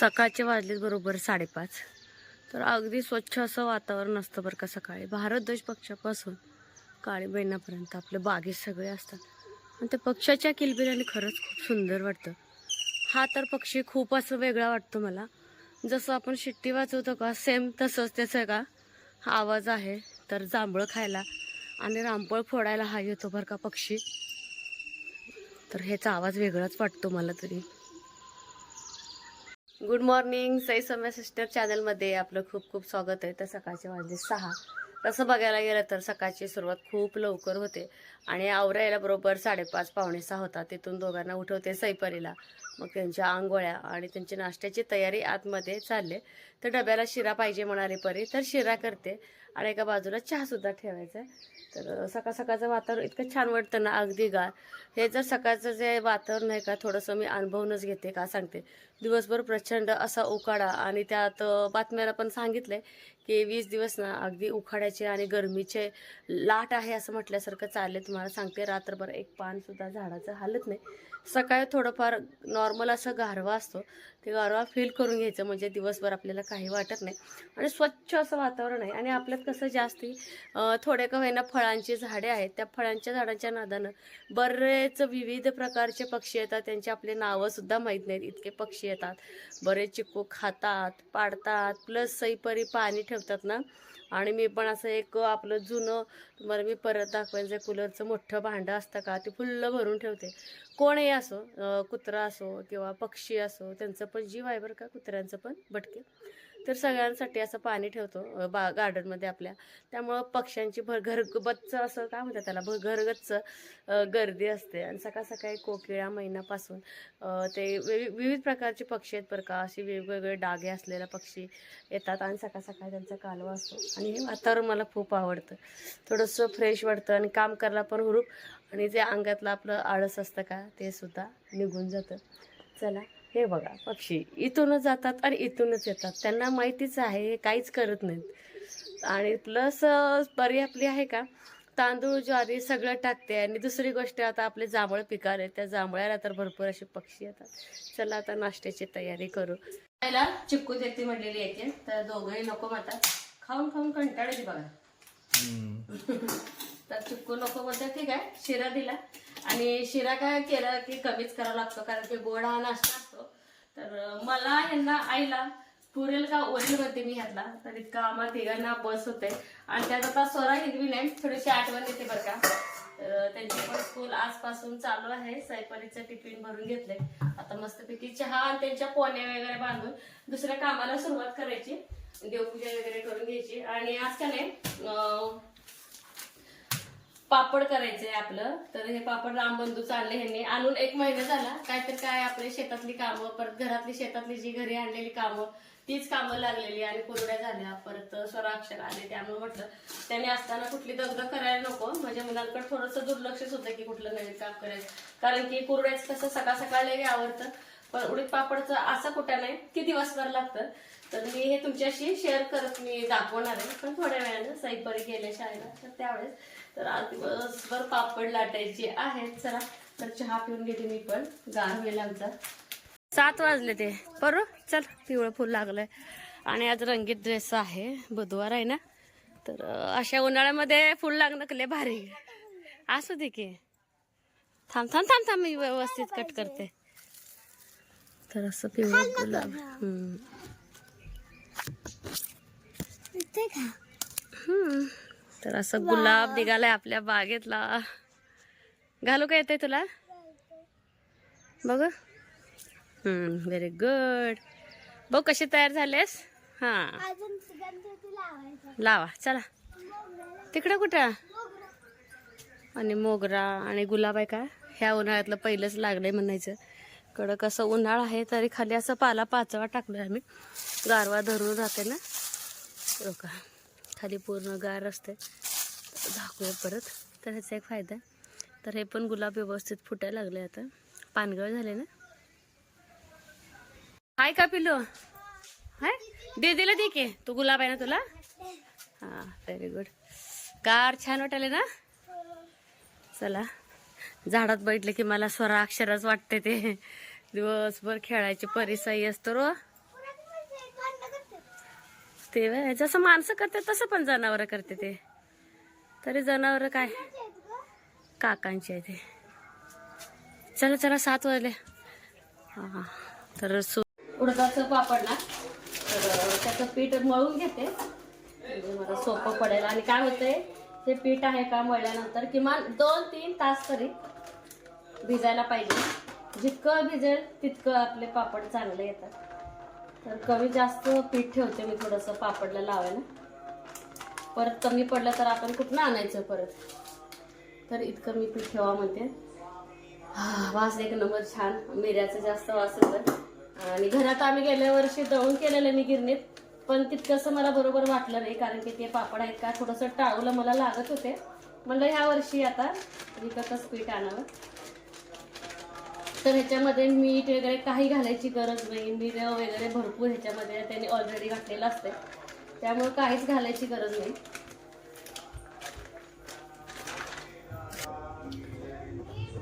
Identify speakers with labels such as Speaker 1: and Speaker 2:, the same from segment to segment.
Speaker 1: सकाळचे वाजलेत बरोबर साडेपाच. तर अगदी स्वच्छ असं वातावरण असतं बरं का सकाळी. देश पक्षापासून काळी बहिणापर्यंत आपले बागेत सगळे असतात. आणि त्या पक्षाच्या किलबिलाने खरंच खूप सुंदर वाटतं. हा तर पक्षी खूप असं वेगळा वाटतो मला. जसं आपण शिट्टी वाजवतो का सेम तसंच त्याचं का हा आवाज आहे. तर जांभळं खायला आणि रामफळ फोडायला हा येतो बरं का पक्षी. तर ह्याचा आवाज वेगळाच वाटतो मला तरी. गुड मॉर्निंग सई सम्या सिस्टर चॅनलमध्ये आपलं खूप खूप स्वागत आहे. तर सकाळचे वाजले सहा. तसं बघायला गेलं तर सकाळची सुरुवात खूप लवकर होते. आणि आवरायला बरोबर साडेपाच पावणे सहा होता. तिथून दोघांना उठवते सैपरीला मग त्यांच्या आंघोळ्या आणि त्यांची नाश्त्याची तयारी आतमध्ये चालले. तर डब्याला शिरा पाहिजे म्हणाली परी. तर शिरा करते. आणि एका बाजूला चहासुद्धा ठेवायचा आहे तर सकाळ सकाळचं वातावरण इतकं छान वाटतं ना अगदी गार. हे जर सकाळचं जे वातावरण आहे का थोडंसं मी अनुभवूनच घेते का सांगते. दिवसभर प्रचंड असा उकाडा आणि त्यात बातम्याला पण सांगितलंय की वीस दिवस ना अगदी उखाड्याचे आणि गरमीचे लाट आहे असं म्हटल्यासारखं चालले तुम्हाला सांगते. रात्रभर एक पानसुद्धा झाडाचं हालत नाही. सकाळी थोडंफार नॉर्मल असं गारवा असतो. ते गारवा फील करून घ्यायचं म्हणजे दिवसभर आपल्याला काही वाटत नाही. आणि स्वच्छ असं वातावरण आहे. आणि आपल्यात कसं जास्ती थोड्या थोडे का होईना फळांची झाडे आहेत. त्या फळांच्या झाडांच्या नादानं बरेच विविध प्रकारचे पक्षी येतात. त्यांची आपले नावंसुद्धा माहीत नाहीत. इतके पक्षी येतात. बरेच चिकू खातात पाडतात. प्लस सईपरी पाणी ठेवतात ना. आणि मी पण असं एक आपलं जुनं तुम्हाला मी परत दाखवेन जे कूलरचं मोठं भांडं असतं का ते फुल्लं भरून ठेवते. कोणही असो कुत्रा असो किंवा पक्षी असो त्यांचं पण जीव आहे बरं का कुत्र्यांचं पण भटके. तर सगळ्यांसाठी असं पाणी ठेवतो बा गार्डनमध्ये आपल्या. त्यामुळं पक्ष्यांची भर घरगच्च असं काय म्हणतात त्याला? भर घरगच्च गर्दी असते. आणि सकाळ सकाळी कोकिळा महिन्यापासून ते विविध प्रकारचे पक्षी आहेत बरं का. असे वेगवेगळे डागे असलेले पक्षी येतात आणि सकाळ सकाळी त्यांचा कालवा असतो. आणि हे वातावरण मला खूप आवडतं. थोडंसं फ्रेश वाटतं आणि काम करायला पण हुरूप. आणि जे अंगातलं आपलं आळस असतं का ते सुद्धा निघून जातं. चला. हे बघा पक्षी. इथूनच जातात आणि इथूनच येतात. त्यांना माहितीच आहे हे काहीच करत नाहीत. आणि प्लस बरी आपली आहे का? तांदूळ ज्वारी सगळं टाकते आणि दुसरी गोष्ट आता आपले जांभळ पिकाले त्या जांभळ्याला तर भरपूर असे पक्षी येतात. चला आता नाश्त्याची तयारी करू. पहिला चिक्कू देते म्हणलेली यायचे तर दोघंही नको म्हणतात. खाऊन खाऊन कंटाळली बघा. तर चुक्कू नको म्हणतात ठीक आहे. शिरा दिला. आणि शिरा काय केला की कमीच करावा लागतो कारण की गोड हा नाश्ता असतो. तर मला ह्यांना आईला पुरेल का ओरेल म्हणते मी ह्यातला? तर इतका आम्हाला तिघांना बस होते. आणि त्यात आता स्वरा हिरवी नाही थोडीशी आठवण येते बरं का. तर त्यांची पण स्कूल आजपासून चालू आहे. सैपरीचं टिफिन भरून घेतले आता मस्तपैकी चहा आणि त्यांच्या पोण्या वगैरे बांधून दुसऱ्या कामाला सुरुवात करायची. देवपूजा वगैरे करून घ्यायची. आणि आज का नाही पापड करायचंय आपलं. तर हे पापड रामबंधू चालले ह्यांनी. आणून एक महिना झाला. काय तर काय आपले शेतातली कामं परत घरातली शेतातली जी घरी आणलेली कामं तीच कामं लागलेली आणि कोरड्या झाल्या. परत स्वराक्षर आले. त्यामुळे म्हटलं त्यांनी असताना कुठली दगदग करायला नको. म्हणजे माझ्या मुलांकडे थोडंसं दुर्लक्षच होतं की कुठलं नवीन काम करायचं. कारण की कुरड्याच कसं सकाळ सकाळ आवडतं. पण उडीद पापडचं असं कुठं नाही किती दिवसभर लागतं. तर मी हे तुमच्याशी शेअर करत मी दाखवणार आहे. पण थोड्या वेळानं सईपरी गेल्या शाळेला. तर त्यावेळेस तर आज दिवसभर पापड लाटायचे आहेत. चला तर चहा पिऊन घेते मी पण. गार होईल आमचा. सात वाजले ते. बरो चल पिवळं फुल लागलंय. आणि आज रंगीत ड्रेस आहे. बुधवार आहे ना? तर अशा उन्हाळ्यामध्ये फुल लागणं कले भारी. असू दे की. थांब थांब थांब थांब मी व्यवस्थित कट करते. तर असं पिवळं गुलाब हम्म. हम्म. तर असं गुलाब निघालाय आपल्या बागेतला. घालू का येते तुला? बघ. हम्म व्हेरी गुड बघ कशी तयार झालेस हा. लावा चला. तिकडं कुठं? आणि मोगरा आणि गुलाब आहे का? ह्या उन्हाळ्यातलं पहिलंच लागलंय म्हणायचं. कडक असं उन्हाळा आहे तरी खाली असं पाला पाचवा टाकलोय आम्ही. गारवा धरून राहते ना. का. खाली पूर्ण गार असते झाकूया परत. तर ह्याचा एक फायदा. आहे तर हे पण गुलाब व्यवस्थित फुटायला लागले आता. पानगळ झाले ना? हाय का पिलो हाय? दे दिलं दे की. तू गुलाब आहे ना तुला? हा व्हेरी गुड कार छान वाटायले ना? चला. झाडात बैठले की मला स्वरा अक्षरच वाटते ते. दिवसभर खेळायची परिसाई असतो रो. ते जसं माणसं करते तसं पण जनावर करते ते. तरी जनावर काय? काकांची आहे ते. चला चला सात वाजले. हा तर सो उडदाचं पापड ना तर त्याचं पीठ मळून घेते. मला सोपं पडेल. आणि काय होतंय ते पीठ आहे का मळल्यानंतर किमान दोन तीन तास तरी भिजायला पाहिजे. जितकं भिजेल तितकं आपले पापड चांगले येतात. तर कमी जास्त पीठ ठेवते मी थोडंसं पापडला लावायला. परत कमी पडलं तर आपण कुठनं आणायचं परत? तर इतकं मी पीठ ठेवा म्हणते. वास एक नंबर छान. मिऱ्याचं जास्त वास येतं आणि घरात आम्ही गेल्या वर्षी दळून केलेलं मी गिरणीत. पण तितकंसं मला बरोबर वाटलं नाही कारण की ते पापड आहेत का? थोडंसं टाळूला मला लागत होते. म्हणलं ह्या वर्षी आता विकतच पीठ आणावं. तर ह्याच्यामध्ये मीठ वगैरे काही घालायची गरज नाही. मीठ वगैरे भरपूर ह्याच्यामध्ये त्यांनी ऑलरेडी घातलेलं असते त्यामुळे काहीच घालायची गरज नाही.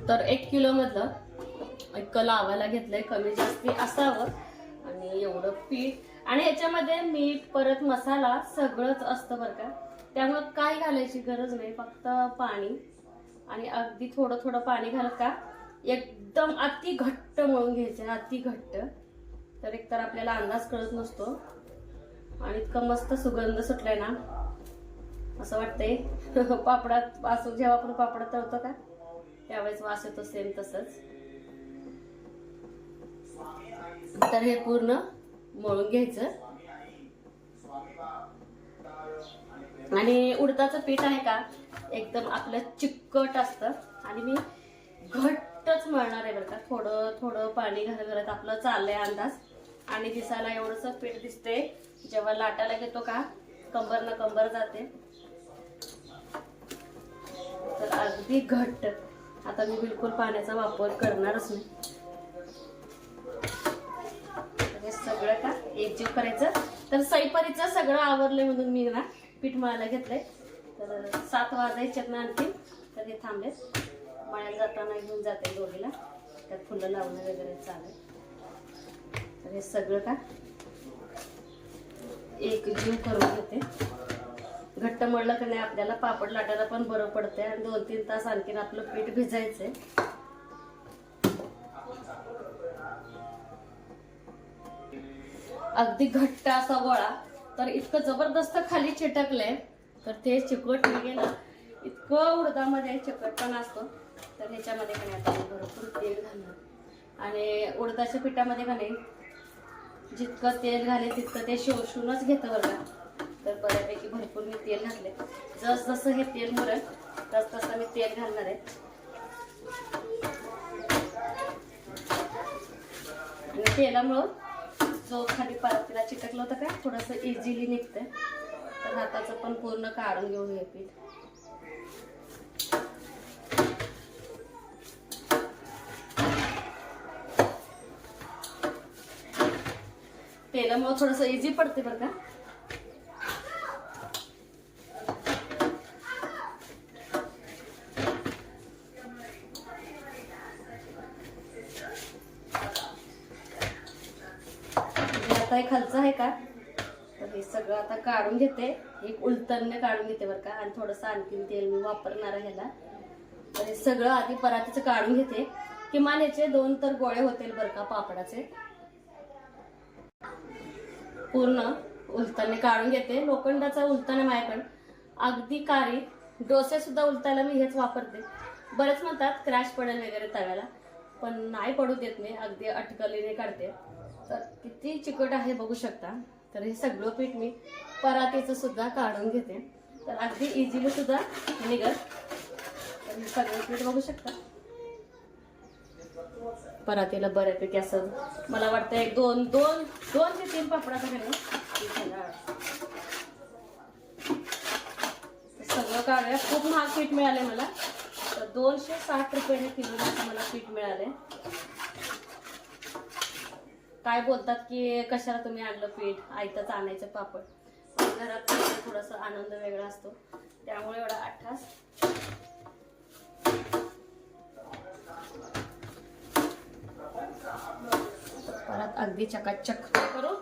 Speaker 1: तर एक किलो मधलं एक लावायला घेतलंय कमी जास्ती असावं. आणि एवढं पीठ. आणि ह्याच्यामध्ये मीठ परत मसाला सगळंच असतं बरं का. त्यामुळं काय घालायची गरज नाही. फक्त पाणी. आणि अगदी थोडं थोडं पाणी घालत का? एक एकदम अति घट्ट मळून घ्यायचं अति घट्ट. तर एकतर आपल्याला अंदाज कळत नसतो. आणि इतकं मस्त सुगंध सुटलाय ना. असं वाटतंय. पापडात असं जेव्हा आपण पापडात तळतो का त्यावेळेस वास येतो सेम तसंच. तर हे पूर्ण मळून घ्यायचं. आणि उडदाचं पीठ आहे का एकदम आपलं चिकट असतं. आणि मी घट्टच मळणार आहे बरं का. थोडं थोडं पाणी घालत घालत आपलं चाललंय अंदाज. आणि दिसायला एवढंसं पीठ दिसते जेव्हा लाटायला घेतो का कंबर ना कंबर जाते. तर अगदी घट्ट. आता मी बिलकुल पाण्याचा वापर करणारच नाही. सगळं का? एकजीव करायचं. तर सैपरीचं सगळं आवरलंय म्हणून मी ना पीठ मळायला घेतलंय. तर सात वाजायच्यात ना आणखी तर हे थांबलेत. मळ्याला जाताना घेऊन जाते दोघीला. त्यात फुलं लावणं वगैरे चालेल तर हे सगळं का? एक जीव करून घेते. घट्ट मळलं की नाही आपल्याला पापड लाटायला पण बरं पडतंय. आणि दोन तीन तास आणखीन आपलं पीठ भिजायचंय. अगदी घट्ट असा गोळा. तर इतकं जबरदस्त खाली चिटकलंय. तर ते चिकट निघेल गेलं इतकं उडदामध्ये चिकटपणा असतो. तर ह्याच्यामध्ये का नाही आता भरपूर तेल घालणार. आणि उडदाच्या पिठामध्ये का नाही जितकं तेल घाले तितकं ते शोषूनच घेतं बरं का. तर बऱ्यापैकी भरपूर मी तेल घातले जस जसं हे तेल मुरल तस तसं मी तेल घालणार आहे. आणि तेलामुळं जो खाली पातेला चिटकलं होतं का थोडंसं इझिली निघतंय. तर हाताचं पण पूर्ण काढून घेऊन हे पीठ तेलामुळं थोडंसं इझी पडते बरं का. आता हे खालचं आहे का? तर हे सगळं आता काढून घेते. एक उलटणने काढून घेते बरं का. आणि थोडंसं आणखीन तेल मी वापरणार आहे ह्याला. तर हे सगळं आधी परातीचं काढून घेते. किमान याचे दोन तर गोळे होतील बरं का पापडाचे. पूर्ण उलताने काढून घेते. लोखंडाचा उलताना माझ्याकडे. अगदी कारी. डोसेसुद्धा उलतायला मी हेच वापरते. बरेच म्हणतात क्रॅश पडेल वगैरे तव्याला. पण नाही पडू देत मी. अगदी अटकलीने काढते. तर किती चिकट आहे बघू शकता. तर हे सगळं पीठ मी परातीचं सुद्धा काढून घेते. तर अगदी इझिली सुद्धा निघत तर हे सगळं पीठ बघू शकता. परातीला बऱ्यापैकी असं मला वाटतं एक दोन दोन दोन ते तीन पापडाचा सगळं काढूया. खूप महाग पीठ मिळाले मला. तर दोनशे साठ रुपयाने किलो मला पीठ मिळाले काय बोलतात की कशाला तुम्ही आणलं पीठ? आयतच आणायचं पापड. घरात थोडासा आनंद वेगळा असतो. त्यामुळे एवढा अठ्ठास परत अगदी चकाचक करू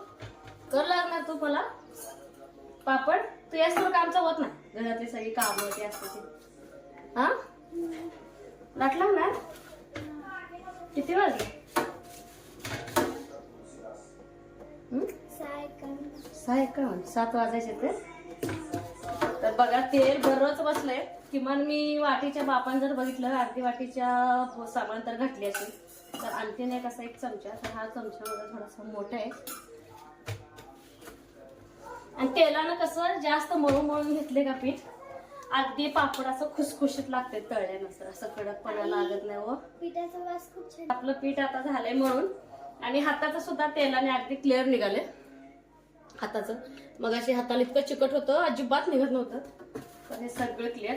Speaker 1: कर लागणार तू मला. पापड तू याच तर काम होत ना घरातली सगळी कामं ते असते ते हा? लाटला ना किती वाजले? सहा एकावन्न सात वाजायचे ते. तर बघा तेल भरच बसलंय. किमान मी वाटीच्या बापान जर बघितलं अर्धी वाटीच्या सामान तर घातली असेल. तर आणखीन एक असा एक चमचा तर हा चमचा माझा थोडासा मोठा आहे. आणि तेलानं कसं जास्त मळून मळून घेतले का पीठ? अगदी पापड असं खुसखुशीत लागते तळल्यानंतर. असं कडकपणा लागत नाही व
Speaker 2: पिठाचा वास खूप छान
Speaker 1: आपलं पीठ आता झालंय म्हणून आणि हाताचं सुद्धा तेलाने अगदी क्लिअर निघाले हाताचं. मग अशी हाताला इतकं चिकट होतं अजिबात निघत नव्हतं. पण हे सगळं क्लिअर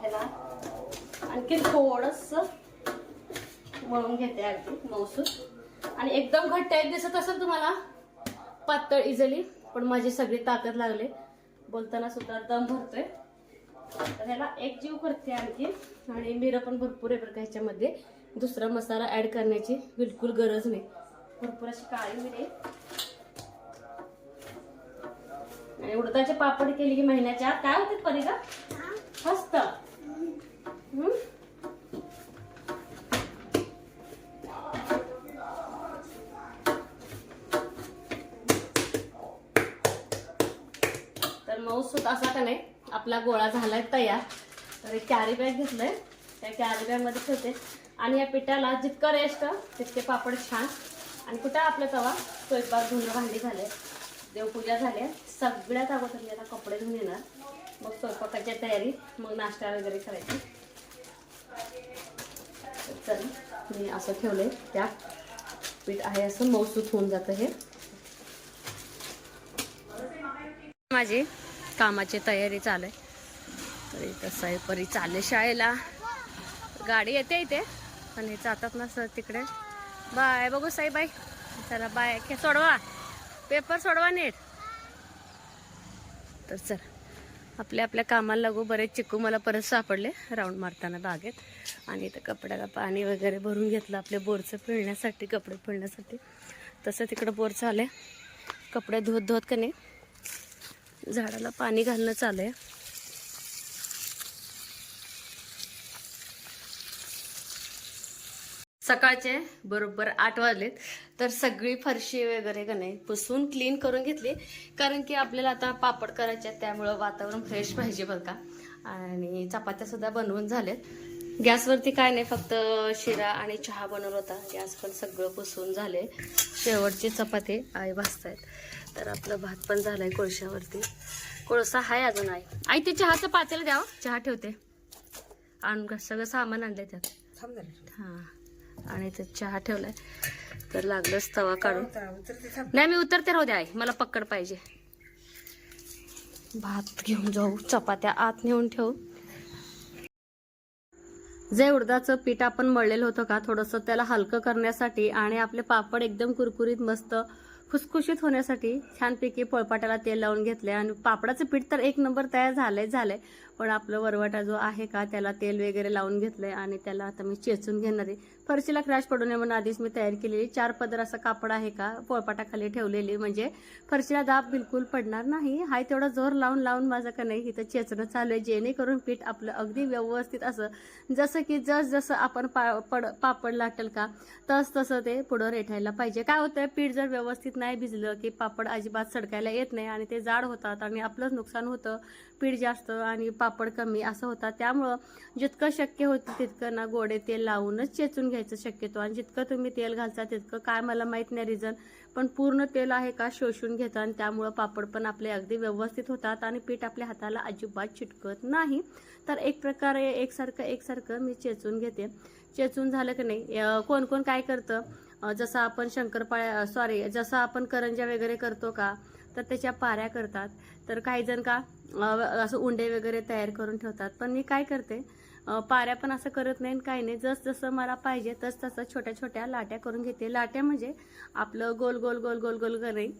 Speaker 1: ह्याला आणखी थोडस मळून घेते अगदी मौसूद आणि एकदम घट्ट आहे दिसत असेल तुम्हाला? पातळ इझिली पण माझी सगळी ताकद लागले. बोलताना सुद्धा दम भरतोय. तर ह्याला एक जीव करते आणखी. आणि मिरं पण भरपूर आहे बरं का ह्याच्यामध्ये. दुसरा मसाला ऍड करण्याची बिलकुल गरज नाही. भरपूर अशी काळी मिरी. आणि उडदाचे पापड केली की महिन्याच्या आत. काय होते परी का मस्त. हम्म? तर मऊसूत असा का नाही आपला गोळा झालाय तयार. तर एक कॅरी बॅग घेतलंय. त्या कॅरी बॅगमध्ये ठेवते. आणि या पिठाला जितकं रेस्ट तितके पापड छान. आणि कुठं आपलं तवा? स्वयंपाक धुणं भांडी झाले. देवपूजा झाल्या सगळ्यात अगोदर मी आता कपडे धुवून येणार. मग स्वयंपाकाची तयारी मग नाश्ता वगैरे करायची. तर चल मी असं ठेवलंय. त्या पीठ आहे असं मऊसूत होऊन जातं हे. माझी कामाची तयारी चालू आहे. तर इथं साईपरी चालले शाळेला. गाडी येते इथे. पण हे जातात ना सर तिकडे. बाय बघू साई बाय चला बाय. के सोडवा. पेपर सोडवा नीट. तर चल. आपल्या आपल्या कामाला लागू बरेच चिकू मला परत सापडले राऊंड मारताना बागेत. आणि इथं कपड्याला पाणी वगैरे भरून घेतलं आपल्या बोरचं पिळण्यासाठी कपडे पिळण्यासाठी तसं तिकडं बोर चालले कपडे धुत धुत का नाही? झाडाला पाणी घालणं चालू आहे सकाळचे बरोबर आठ वाजलेत. तर सगळी फरशी वगैरे का नाही पुसून क्लीन करून घेतली. कारण की आपल्याला आता पापड करायचे आहेत त्यामुळं वातावरण फ्रेश पाहिजे बरं का. आणि चपात्या सुद्धा बनवून झाल्यात गॅसवरती काय नाही फक्त शिरा आणि चहा बनवला होता. गॅस पण सगळं पुसून झाले. शेवटची चपाती आई भाजतायत तर आपलं भात पण झालाय कोळशावरती. कोळसा हाय अजून आई. आई ते चहाचं पातेलं द्यावं चहा ठेवते. आणून सगळं सामान आणलंय त्यात. हा. आणि ते चहा ठेवलाय. तर लागलंच तवा काढून. नाही मी उतरते राहू द्या आई. मला पक्कड पाहिजे. भात घेऊन जाऊ. चपात्या आत नेऊन ठेवू. जे उडदाचं पीठ आपण मळलेलं होतं का थोडंसं त्याला हलकं करण्यासाठी आणि आपले पापड एकदम कुरकुरीत मस्त खुसखुशीत होण्यासाठी छानपैकी पळपाट्याला तेल लावून घेतले आणि पापडाचं पीठ तर एक नंबर तयार झालंय झालंय. पण आपलं वरवाटा जो आहे का त्याला तेल वगैरे लावून घेतलंय आणि त्याला आता मी चेचून घेणार आहे. फरशीला क्रॅश पडू नये म्हणून आधीच मी तयार केलेली चार पदर असं कापड आहे का पोळपाटाखाली ठेवलेली. म्हणजे फरशीला दाब बिलकुल पडणार नाही. हाय तेवढा जोर लावून लावून माझं का नाही इथं चेचणं चालू आहे. जेणेकरून पीठ आपलं अगदी व्यवस्थित असं जसं की जस जसं आपण पा पड पापड लाटेल का तस तसं ते पुढं रेठायला पाहिजे. काय होतं पीठ जर व्यवस्थित नाही भिजलं की पापड अजिबात सडकायला येत नाही आणि ते जाड होतात आणि आपलंच नुकसान होतं. पीठ जास्त आणि पापड कमी असं होतं त्यामुळं जितकं शक्य होतं तितकं ना गोडे तेल लावूनच चेचून घ्यायचं शक्यतो. आणि जितकं तुम्ही तेल घालता तितकं काय मला माहीत नाही रिझन पण पूर्ण तेल आहे का शोषून घेतं आणि त्यामुळं पापड पण आपले अगदी व्यवस्थित होतात आणि पीठ आपल्या हाताला अजिबात चिटकत नाही. तर एक प्रकारे एकसारखं एकसारखं मी चेचून घेते. चेचून झालं की नाही कोण कोण काय करतं? जसं आपण शंकरपाळ्या सॉरी जसं आपण करंज्या वगैरे करतो का तर त्याच्या पाऱ्या करतात. तर काही जण का असं उंडे वगैरे तयार करून ठेवतात. पण मी काय करते पाऱ्या पण असं करत नाही आणि नाही. जस जसं मला पाहिजे तस तसं छोट्या छोट्या लाट्या करून घेते. लाट्या म्हणजे आपलं गोल गोल गोल गोल गोल नाही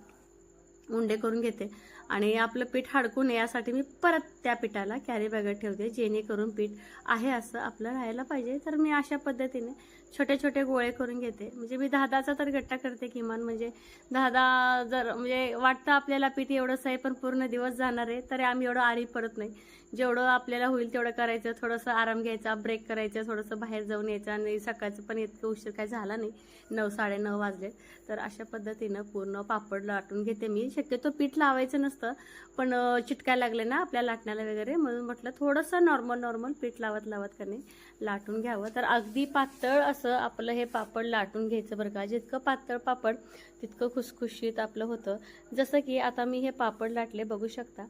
Speaker 1: उंडे करून घेते. आणि आपलं पीठ हाडकू नये यासाठी मी परत त्या पिठाला कॅरी बॅगात ठेवते जेणेकरून पीठ आहे असं आपलं राहायला पाहिजे. तर मी अशा पद्धतीने छोटे छोटे गोळे करून घेते. म्हणजे मी दहा दहाचा तर गट्टा करते किमान. म्हणजे दहा दहा जर म्हणजे वाटतं आपल्याला पीठ एवढंच आहे पण पूर्ण दिवस जाणार आहे तरी आम्ही एवढं आरी पडत नाही. जेवढं आपल्याला होईल तेवढं करायचं. थोडंसं आराम घ्यायचा ब्रेक करायचं थोडंसं बाहेर जाऊन यायचं आणि सकाळचं पण इतकं उशीर काय झाला नाही. नऊ साडेनऊ वाजले. तर अशा पद्धतीनं पूर्ण पापड लाटून घेते मी. शक्यतो पीठ लावायचं नसतं पण चिटकायला लागले ना आपल्या लाटण्याला वगैरे म्हणून म्हटलं थोडंसं नॉर्मल नॉर्मल पीठ लावत लावत करणे लाटून घ्यावं. तर अगदी पातळ असं आपलं हे पापड लाटून घ्यायचं बरं का. जितकं पातळ पापड तितकं खुसखुशीत आपलं होतं. जसं की आता मी हे पापड लाटले बघू शकता.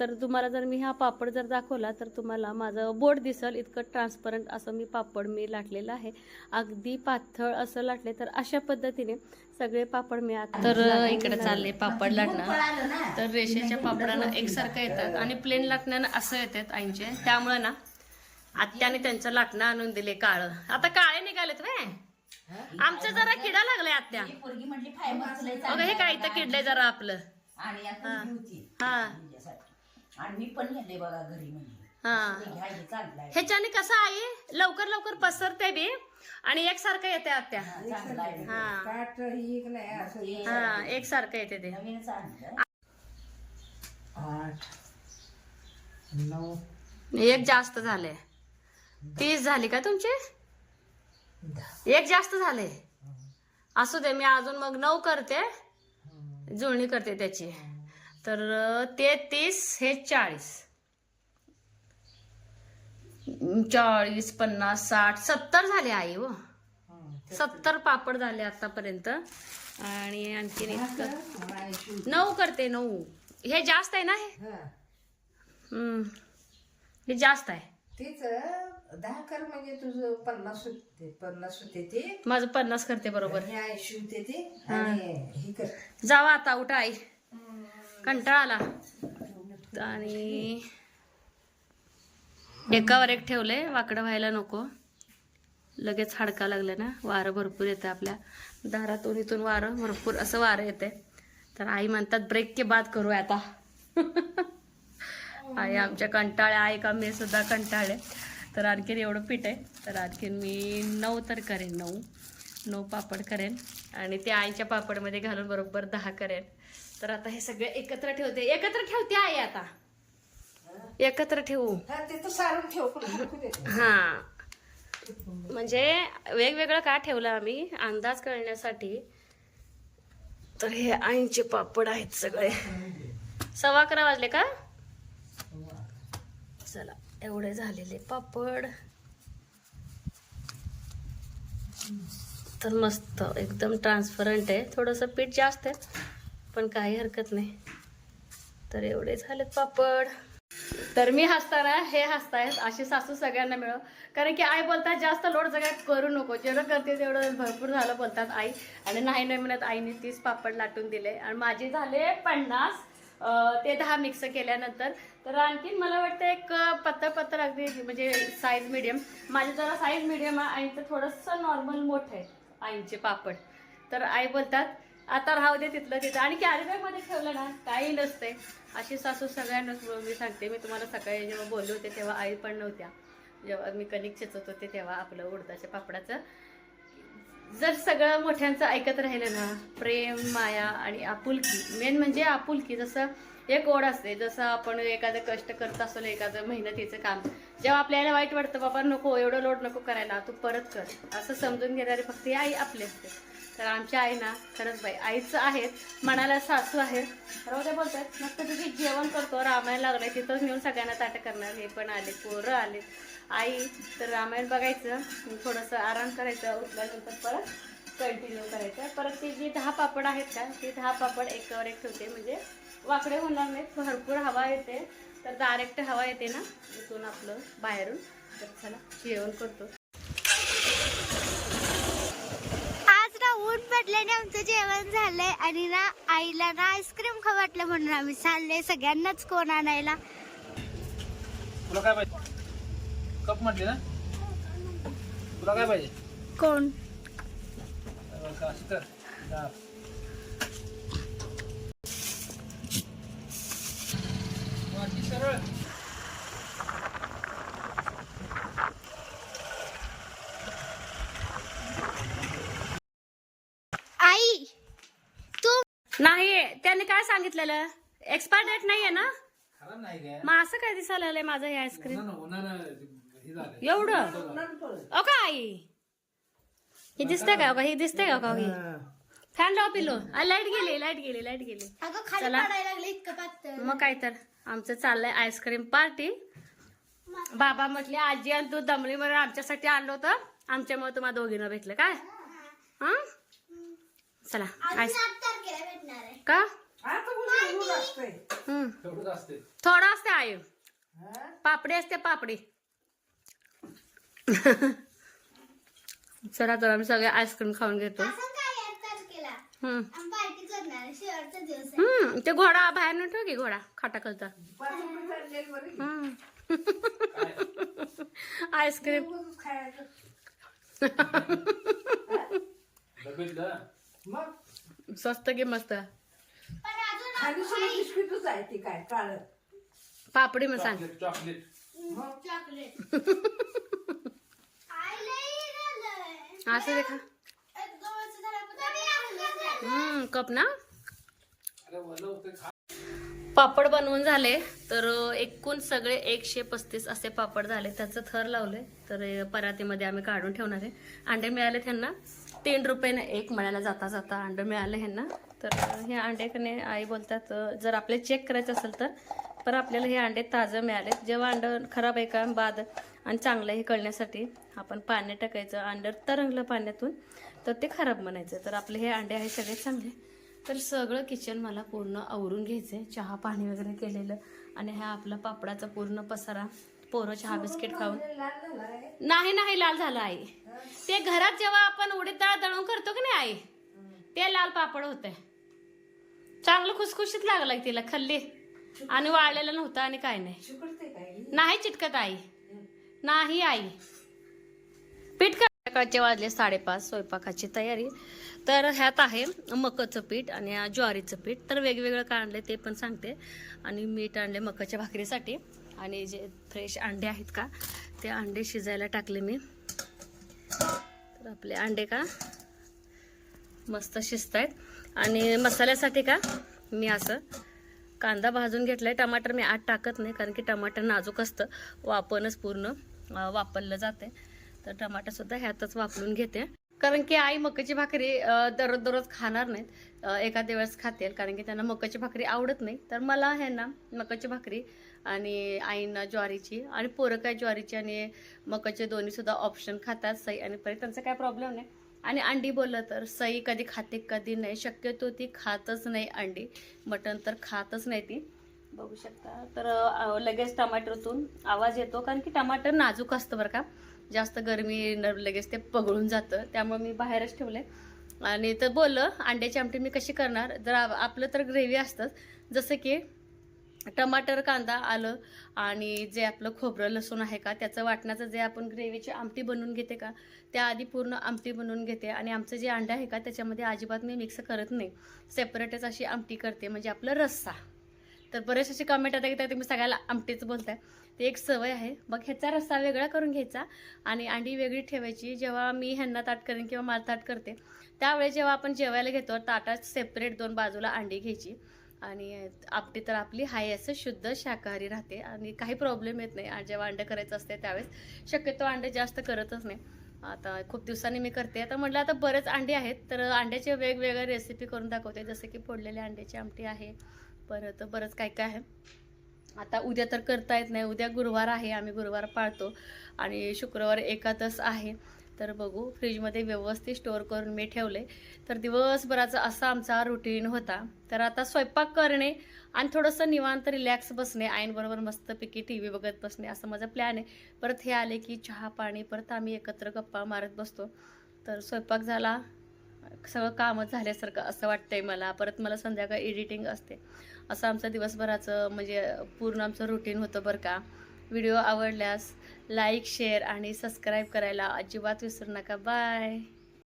Speaker 1: तर तुम्हाला जर मी हा पापड जर दाखवला तर तुम्हाला माझं बोट दिसल इतकं ट्रान्सपरंट असं मी पापड मी लाटलेलं आहे. अगदी पातळ असं लाटले तर अशा पद्धतीने सगळे पापड मी आता तर इकडे चालले पापड लाटणं. तर रेषेच्या पापडानं एकसारखं येतात आणि प्लेन लाटण्यानं असं येतात आईंचे. त्यामुळे ना आत्याने त्यांचं लाटणं आणून दिले काळं. आता काळे निघालेत वे आमचं जरा किडा लागलाय आत्या.
Speaker 3: ही
Speaker 1: अगं हे काय इथं किडलंय जरा आपलं.
Speaker 3: आणि आता
Speaker 1: हा. हा.
Speaker 3: आणि मी पण बघा घरी म्हणजे
Speaker 1: ह्याच्याने कसं आहे लवकर लवकर पसरते बी आणि एकसारखं येते आत्या. हा
Speaker 4: काट ही. एक नाही असं हे.
Speaker 1: हा एकसारखं येते ते. एक जास्त झाले तीस झाली का तुमची? एक जास्त झाले. असू दे मी अजून मग नऊ करते. जुळणी करते त्याची. तर ते तीस हे चाळीस. चाळीस पन्नास साठ सत्तर झाले आई हो. सत्तर पापड झाले आतापर्यंत. आणि आणखीन एक नऊ करते नऊ. हे जास्त आहे ना हे?
Speaker 4: हा.
Speaker 1: हम्म. हे जास्त आहे.
Speaker 4: तीच दहा कर म्हणजे तुझं पन्नास होते पन्नास होते ते.
Speaker 1: माझं पन्नास करते बरोबर.
Speaker 4: ऐंशी होते ते. आणि ही कर.
Speaker 1: जावा आता उठा आई. कंटाळा आला. आणि एकावर एक ठेवलंय वाकडं व्हायला नको. लगेच हाडका लागलं ना वारं भरपूर येतं आपल्या दारातून इथून वारं भरपूर असं वारं येते तर आई म्हणतात ब्रेक के बाद करू आता. आई आमच्या कंटाळ्या आई का मी सुद्धा कंटाळले. तर आणखीन एवढं पीठ आहे. तर आणखीन मी नऊ तर करेन नऊ. नऊ पापड करेन. आणि ते आईच्या पापडमध्ये घालून बरोबर दहा करेन. तर आता हे सगळे एकत्र ठेवते. एकत्र ठेवते आई आता. एकत्र ठेवू.
Speaker 4: हा सारून ठेव
Speaker 1: हा. म्हणजे वेगवेगळं का ठेवलं आम्ही? अंदाज करण्यासाठी. तर हे आईंचे पापड आहेत सगळे. सव्वा अकरा वाजले का? चला. एवढे झालेले पापड. तर मस्त एकदम ट्रान्सपरंट आहे. थोडंसं पीठ जास्त आहे पण काही हरकत नाही. तर एवढे झालेत पापड. तर मी हसताना हे हसतायत अशी सासू सगळ्यांना मिळव. कारण की आई बोलतात जास्त लोड सगळ्यात करू नको. जेवढं करते तेवढं भरपूर झालं बोलतात आई. आणि नाही नाही म्हणत आईने तीस पापड लाटून दिले. आणि माझे झाले पन्नास. ते दहा मिक्स केल्यानंतर. तर आणखीन मला वाटतं एक पत्तर पत्तर अगदी म्हणजे साईज मिडियम माझे जरा साईज मिडियम आहे आईचं थोडंसं नॉर्मल मोठं आहे आईचे पापड. तर आई बोलतात आता राहू दे तिथलं तिथं. आणि कॅरी ठेवलं ना काही नसते अशी सासू सगळ्यांनाच मी सांगते. मी तुम्हाला सकाळी जेव्हा बोलले होते तेव्हा आई पण नव्हत्या. जेव्हा मी कणिक चिचत होते तेव्हा आपलं उडदाच्या पापडाचं. जर सगळं मोठ्यांचं ऐकत राहिलं ना प्रेम माया आणि आपुलकी मेन म्हणजे आपुलकी जसं एक ओढ असते जसं आपण एखादं कष्ट करत असतो एखादं मेहनतीचं काम जेव्हा आपल्याला वाईट वाटतं बाबा नको एवढं लोड नको करायला तू परत कर. असं समजून घेणारी फक्त ही आई आपली असते. तर आमच्या आई ना खरंच बाई आईचं आहेत मनाला सासू आहेत राहू द्या बोलतात मस्त तुझी जेवण करतो रामायण लागलंय तिथंच नेऊन सगळ्यांना ताटं करणार हे पण आले पोरं आले. आई तर रामायण बघायचं. थोडंसं आराम करायचं उठल्यानंतर परत कंटिन्यू करायचं. परत ती जी दहा पापड आहेत का ती दहा पापड एकावर एक ठेवते. म्हणजे वाकडे होणार नाहीत भरपूर हवा येते. तर डायरेक्ट हवा येते ना इथून आपलं बाहेरून. तर चला जेवण करतो.
Speaker 2: आज ना ऊन पडल्याने आमचं जेवण झालंय. आणि ना आईला ना आईस्क्रीम खाऊ वाटलं म्हणून आम्ही चाललोय सगळ्यांनाच कोण आणायला.
Speaker 5: तुला काय पाहिजे कप म्हटले ना? तुला काय पाहिजे?
Speaker 2: कोण?
Speaker 5: जा. सरळ.
Speaker 2: आई तू
Speaker 1: नाही त्याने काय सांगितलेलं? एक्सपायर डेट नाहीये ना?
Speaker 5: खराब नाही काय
Speaker 1: मग असं काय दिसायला लागलंय माझं हे आईस्क्रीम
Speaker 5: उन्हानं उन्हानं झालं
Speaker 1: एवढं? ओ का आई? हे दिसतंय का? ओ का? हे दिसतंय का? ओ का? हे? फॅन लाव पिलो लाइट गेली लाइट गेली लाइट गेली.
Speaker 2: अगं खाली
Speaker 1: चला.
Speaker 2: पडायला लागले इतकं पातळ.
Speaker 1: मग काय तर आमचं चाललंय आईस्क्रीम पार्टी बाबा म्हटले आजी आणि तू दमलीवर आमच्यासाठी आणलं होतं. आमच्यामुळे तुम्हाला दोघींना भेटलं. काय? हा? चला आईस
Speaker 2: सात तारखेला भेटणार आहे.
Speaker 1: का?
Speaker 4: आता कुठे ऊन असतंय.
Speaker 1: हम्म.
Speaker 5: तेवढंच असते
Speaker 1: थोडं असते आई.
Speaker 4: हा?
Speaker 1: पापडी असते पापडी. चला तर आम्ही सगळे आईस्क्रीम खाऊन घेतो.
Speaker 2: असं काय आठ तारखेला
Speaker 1: हम्म.
Speaker 2: आम्ही पार्टी करणार आहे शेवटचा दिवस आहे.
Speaker 1: हम्म. ते घोडा बाहेर न ठेव की घोडा? खाटा
Speaker 5: काय?
Speaker 1: आईस्क्रीम स्वस्त की मस्त?
Speaker 2: पण अजून
Speaker 4: खाली सुद्धा बिस्किटच आहे ती काय? काळ.
Speaker 1: पापडी मग सांग.
Speaker 5: चॉकलेट चॉकलेट
Speaker 4: मग
Speaker 2: चॉकलेट आई लई झालंय
Speaker 1: असं देखा। हम्म कप ना? पापड बनवून झाले तर एकूण सगळे एकशे पस्तीस असे पापड झाले. त्याचं थर लावले तर परातीमध्ये आम्ही काढून ठेवणार आहे. अंडे मिळाले त्यांना तीन रुपयाने एक म्हणायला जाता जाता अंडे मिळाले ह्यांना. तर हे अंडेकने आई बोलतात जर आपले चेक करायचं असेल तर पण आपल्याला हे अंडे ताजं मिळाले जेव्हा अंड खराब आहे का बाद आणि चांगलं हे कळण्यासाठी आपण पाणी टाकायचं. अंडं तरंगलं पाण्यातून तर ते खराब म्हणायचं. तर आपले हे अंडे आहे सगळे चांगले. तर सगळं किचन मला पूर्ण आवरून घ्यायचंय. चहा पाणी वगैरे केलेलं. आणि हा आपला पापडाचा पूर्ण पसारा. पोरं चहा बिस्किट खाऊन. नाही नाही लाल झालं आई. ते घरात जेव्हा आपण उडीद डाळ दळून करतो की नाही आई? ते लाल पापड होते चांगलं खुसखुशीत लागलं तिला खाल्ली. आणि वाळलेलं नव्हतं आणि काय नाही. नाही चिटकत आई. नाही आई. पीठ सकाळचे वाजले साडेपाच स्वयंपाकाची तयारी. तर ह्यात आहे मकाचं पीठ आणि ज्वारीचं पीठ. तर वेगवेगळं काय आणले ते पण सांगते. आणि मीठ आणले मकाच्या भाकरीसाठी. आणि जे फ्रेश अंडे आहेत का ते अंडे शिजायला टाकले मी. तर आपले अंडे का मस्त शिजत आहेत आणि मसाल्यासाठी का मी असं कांदा भाजून घेतलाय. टमाटर मी आत टाकत नाही कारण की टमाटर नाजूक असतं. वापरणच पूर्ण वापरलं जाते तर टमाटरसुद्धा ह्यातच वापरून घेते. कारण की आई मकाची भाकरी दररोज दररोज खाणार नाहीत. एखाद्या वेळेस खातील कारण की त्यांना मकाची भाकरी आवडत नाही. तर मला ह्यांना ना मकाची भाकरी आणि आईंना ज्वारीची आणि पोरं काय ज्वारीची आणि मकाचे दोन्हीसुद्धा ऑप्शन खातात सई आणि परत त्यांचा काय प्रॉब्लेम नाही. आणि अंडी बोललं तर सई कधी खाते कधी नाही. शक्यतो ती खातच नाही अंडी. मटण तर खातच नाही ती. बघू शकता. तर लगेच टमाटरतून आवाज येतो कारण की टमाटर नाजूक असतं बरं का. जास्त गरमी लगेच ते पगळून जातं. त्यामुळे मी बाहेरच ठेवलं आणि तर बोललं अंड्याची आमटी मी कशी करणार? जर आपलं तर ग्रेव्ही असतंच. जसं की टमाटर कांदा आलं आणि जे आपलं खोबरं लसूण आहे का त्याचं वाटणाचं जे आपण ग्रेव्हीची आमटी बनवून घेते का त्याआधी पूर्ण आमटी बनवून घेते आणि आमचं जे अंडे आहे का त्याच्यामध्ये अजिबात मी मिक्स करत नाही. सेपरेटच अशी आमटी करते म्हणजे आपलं रस्सा. तर बरेच असे कमेंट आता की तुम्ही सगळ्याला आमटीच बोलताय. ते एक सवय आहे. मग ह्याचा रस्सा वेगळा करून घ्यायचा आणि अंडी वेगळी ठेवायची. जेव्हा मी ह्यांना ताट करेन किंवा मला ताट करते त्यावेळेस जेव्हा आपण जेवायला घेतो ताटात सेपरेट दोन बाजूला अंडी घ्यायची. आणि आपटी तर आपली हाय असं शुद्ध शाकाहारी राहते आणि काही प्रॉब्लेम येत नाही. आणि जेव्हा अंडं करायचं असते त्यावेळेस शक्यतो अंडे जास्त करतच नाही. आता खूप दिवसांनी मी करते. आता म्हटलं आता बरेच अंडे आहेत तर अंड्याचे वेगवेगळ्या रेसिपी करून दाखवते. जसं की फोडलेल्या अंड्याची आमटी आहे परत बरंच काय काय आहे. आता उद्या तर करता येत नाही. उद्या गुरुवार आहे आम्ही गुरुवार पाळतो. आणि शुक्रवार एकादस आहे. तर बघू फ्रीजमध्ये व्यवस्थित स्टोअर करून मी ठेवले. तर दिवसभराचा असा आमचा रुटीन होता. तर आता स्वयंपाक करणे आणि थोडंसं निवांत रिलॅक्स बसणे आईनबरोबर मस्तपैकी टी व्ही बघत बसणे असं माझा प्लॅन आहे. परत हे आले की चहा पाणी परत आम्ही एकत्र गप्पा मारत बसतो. तर स्वयंपाक झाला. सगळं कामच झाल्यासारखं असं वाटतंय मला. परत मला संध्याकाळी एडिटिंग असते. असं आमचं दिवसभराचं म्हणजे पूर्ण आमचं रुटीन होतं बरं का. व्हिडिओ आवडल्यास लाईक शेअर आणि सबस्क्राईब करायला अजिबात विसरू नका. बाय.